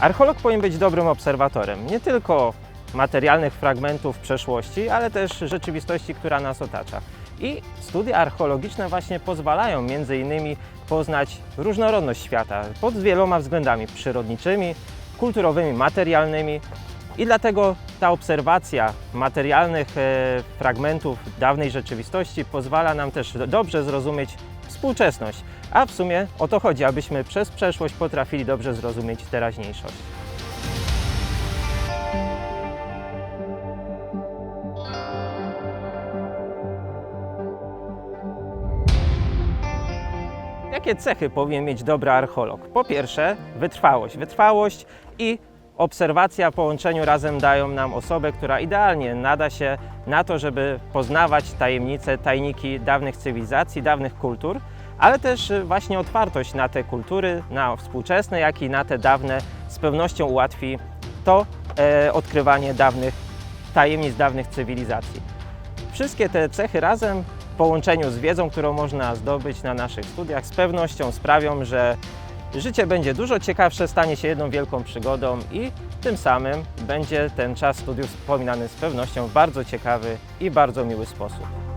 Archeolog powinien być dobrym obserwatorem nie tylko materialnych fragmentów przeszłości, ale też rzeczywistości, która nas otacza. I studia archeologiczne właśnie pozwalają między innymi poznać różnorodność świata pod wieloma względami przyrodniczymi, kulturowymi, materialnymi. I dlatego ta obserwacja materialnych e, fragmentów dawnej rzeczywistości pozwala nam też dobrze zrozumieć współczesność. A w sumie o to chodzi, abyśmy przez przeszłość potrafili dobrze zrozumieć teraźniejszość. Jakie cechy powinien mieć dobry archeolog? Po pierwsze, wytrwałość. Wytrwałość i obserwacja połączeniu razem dają nam osobę, która idealnie nada się na to, żeby poznawać tajemnice, tajniki dawnych cywilizacji, dawnych kultur, ale też y, właśnie otwartość na te kultury, na współczesne, jak i na te dawne z pewnością ułatwi to e, odkrywanie dawnych tajemnic dawnych cywilizacji. Wszystkie te cechy razem w połączeniu z wiedzą, którą można zdobyć na naszych studiach, z pewnością sprawią, że życie będzie dużo ciekawsze, stanie się jedną wielką przygodą i tym samym będzie ten czas studiów wspominany z pewnością w bardzo ciekawy i bardzo miły sposób.